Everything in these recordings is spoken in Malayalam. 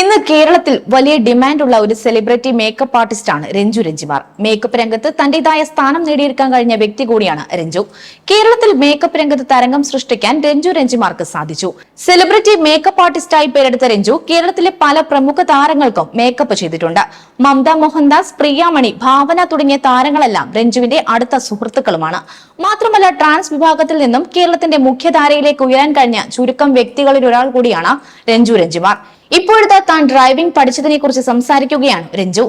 ഇന്ന് കേരളത്തിൽ വലിയ ഡിമാൻഡുള്ള ഒരു സെലിബ്രിറ്റി മേക്കപ്പ് ആർട്ടിസ്റ്റാണ് രഞ്ജു രഞ്ജിമാർ. മേക്കപ്പ് രംഗത്ത് തന്റേതായ സ്ഥാനം നേടിയെടുക്കാൻ കഴിഞ്ഞ വ്യക്തി കൂടിയാണ് രഞ്ജു. കേരളത്തിൽ മേക്കപ്പ് രംഗത്ത് തരംഗം സൃഷ്ടിക്കാൻ രഞ്ജു രഞ്ജിമാർക്ക് സാധിച്ചു. സെലിബ്രിറ്റി മേക്കപ്പ് ആർട്ടിസ്റ്റായി പേരെടുത്ത രഞ്ജു കേരളത്തിലെ പല പ്രമുഖ താരങ്ങൾക്കും മേക്കപ്പ് ചെയ്തിട്ടുണ്ട്. മമത മോഹൻദാസ് പ്രിയാമണി ഭാവന തുടങ്ങിയ താരങ്ങളെല്ലാം രഞ്ജുവിന്റെ അടുത്ത സുഹൃത്തുക്കളുമാണ്. മാത്രമല്ല ട്രാൻസ് വിഭാഗത്തിൽ നിന്നും കേരളത്തിന്റെ മുഖ്യധാരയിലേക്ക് ഉയരാൻ കഴിഞ്ഞ ചുരുക്കം വ്യക്തികളിൽ ഒരാൾ കൂടിയാണ് രഞ്ജു രഞ്ജിമാർ. ഇപ്പോഴത്തെ താൻ ഡ്രൈവിംഗ് പഠിച്ചതിനെ കുറിച്ച് സംസാരിക്കുകയാണ് രഞ്ജു.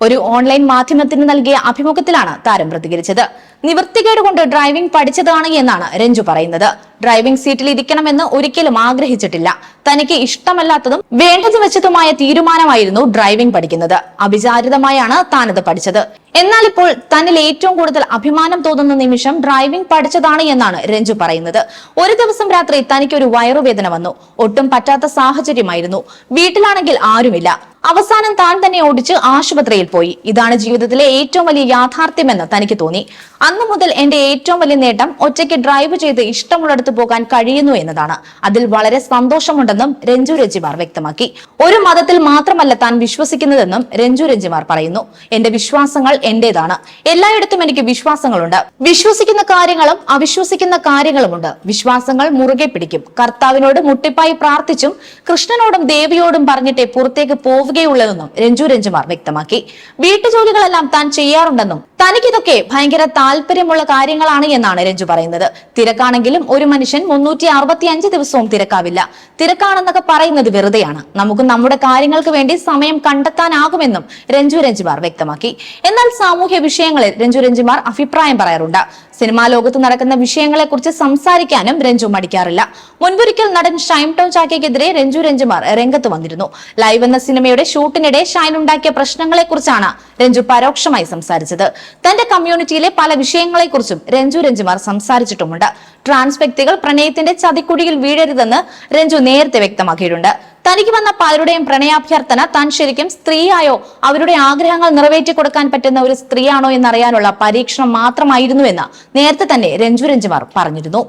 ഒരു ഓൺലൈൻ മാധ്യമത്തിന് നൽകിയ അഭിമുഖത്തിലാണ് താരം പ്രതികരിച്ചത്. നിവൃത്തികേട് കൊണ്ട് ഡ്രൈവിംഗ് പഠിച്ചതാണ് എന്നാണ് രഞ്ജു പറയുന്നത്. ഡ്രൈവിംഗ് സീറ്റിൽ ഇരിക്കണമെന്ന് ഒരിക്കലും ആഗ്രഹിച്ചിട്ടില്ല. തനിക്ക് ഇഷ്ടമല്ലാത്തതും വേണ്ടത് വെച്ചതുമായ തീരുമാനമായിരുന്നു ഡ്രൈവിംഗ് പഠിക്കുന്നത്. അവിചാരിതമായാണ് താനത് പഠിച്ചത്. എന്നാൽ ഇപ്പോൾ തന്നിൽ ഏറ്റവും കൂടുതൽ അഭിമാനം തോന്നുന്ന നിമിഷം ഡ്രൈവിംഗ് പഠിച്ചതാണ് എന്നാണ് രഞ്ജു പറയുന്നത്. ഒരു ദിവസം രാത്രി തനിക്ക് ഒരു വയറുവേദന വന്നു. ഒട്ടും പറ്റാത്ത സാഹചര്യമായിരുന്നു. വീട്ടിലാണെങ്കിൽ ആരുമില്ല. അവസാനം താൻ തന്നെ ഓടിച്ച് ആശുപത്രിയിൽ പോയി. ഇതാണ് ജീവിതത്തിലെ ഏറ്റവും വലിയ യാഥാർത്ഥ്യമെന്ന് തനിക്ക് തോന്നി. അന്നു മുതൽ എന്റെ ഏറ്റവും വലിയ നേട്ടം ഒറ്റയ്ക്ക് ഡ്രൈവ് ചെയ്ത് ഇഷ്ടമുള്ളിടത്ത് പോകാൻ കഴിയുന്നു എന്നതാണ്. അതിൽ വളരെ സന്തോഷമുണ്ടെന്നും രഞ്ജു രഞ്ജിമാർ വ്യക്തമാക്കി. ഒരു മതത്തിൽ മാത്രമല്ല താൻ വിശ്വസിക്കുന്നതെന്നും രഞ്ജു രഞ്ജിമാർ പറയുന്നു. എന്റെ വിശ്വാസങ്ങൾ എന്റേതാണ്. എല്ലായിടത്തും എനിക്ക് വിശ്വാസങ്ങളുണ്ട്. വിശ്വസിക്കുന്ന കാര്യങ്ങളും അവിശ്വസിക്കുന്ന കാര്യങ്ങളുമുണ്ട്. വിശ്വാസങ്ങൾ മുറുകെ പിടിക്കും. കർത്താവിനോട് മുട്ടിപ്പായി പ്രാർത്ഥിച്ചും കൃഷ്ണനോടും ദേവിയോടും പറഞ്ഞിട്ടേ പുറത്തേക്ക് പോവുകയുള്ളതെന്നും രഞ്ജു രഞ്ജിമാർ വ്യക്തമാക്കി. വീട്ടുജോലികളെല്ലാം താൻ ചെയ്യാറുണ്ടെന്നും തനിക്കിതൊക്കെ ഭയങ്കര താല്പര്യമുള്ള കാര്യങ്ങളാണ് എന്നാണ് രഞ്ജു പറയുന്നത്. തിരക്കാണെങ്കിലും ഒരു മനുഷ്യൻ മുന്നൂറ്റി അറുപത്തി അഞ്ച് ദിവസവും തിരക്കാവില്ല. തിരക്കാണെന്നൊക്കെ പറയുന്നത് വെറുതെയാണ്. നമുക്ക് നമ്മുടെ കാര്യങ്ങൾക്ക് വേണ്ടി സമയം കണ്ടെത്താനാകുമെന്നും രഞ്ജു രഞ്ജിമാർ വ്യക്തമാക്കി. എന്നാൽ സാമൂഹ്യ വിഷയങ്ങളിൽ രഞ്ജു രഞ്ജിമാർ അഭിപ്രായം പറയാറുണ്ട്. സിനിമാ ലോകത്ത് നടക്കുന്ന വിഷയങ്ങളെക്കുറിച്ച് സംസാരിക്കാനും രഞ്ജു മടിക്കാറില്ല. മുൻപൊരിക്കൽ നടൻ ഷൈം ടോൺ ചാക്കയ്ക്കെതിരെ രഞ്ജു രഞ്ജിമാർ രംഗത്ത് വന്നിരുന്നു. ലൈവ് എന്ന സിനിമയുടെ ഷൂട്ടിനിടെ ഷൈൻ ഉണ്ടാക്കിയ പ്രശ്നങ്ങളെക്കുറിച്ചാണ് രഞ്ജു പരോക്ഷമായി സംസാരിച്ചത്. തന്റെ കമ്മ്യൂണിറ്റിയിലെ പല വിഷയങ്ങളെക്കുറിച്ചും രഞ്ജു രഞ്ജുമാർ സംസാരിച്ചിട്ടുമുണ്ട്. ട്രാൻസ് വ്യക്തികൾ പ്രണയത്തിന്റെ ചതിക്കുടിയിൽ വീഴരുതെന്ന് രഞ്ജു നേരത്തെ വ്യക്തമാക്കിയിട്ടുണ്ട്. തനിക്ക് വന്ന പലരുടെയും പ്രണയാഭ്യർത്ഥന താൻ ശരിക്കും സ്ത്രീയായോ? അവരുടെ ആഗ്രഹങ്ങൾ നിറവേറ്റി കൊടുക്കാൻ പറ്റുന്ന ഒരു സ്ത്രീയാണോ എന്നറിയാനുള്ള പരീക്ഷണം മാത്രമായിരുന്നുവെന്ന് നേരത്തെ തന്നെ രഞ്ജു രഞ്ജുമാർ പറഞ്ഞിരുന്നു.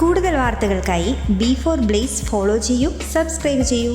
കൂടുതൽ വാർത്തകൾക്കായി ബി ഫോർ ബ്ലേസ് ഫോളോ ചെയ്യൂ സബ്സ്ക്രൈബ് ചെയ്യൂ.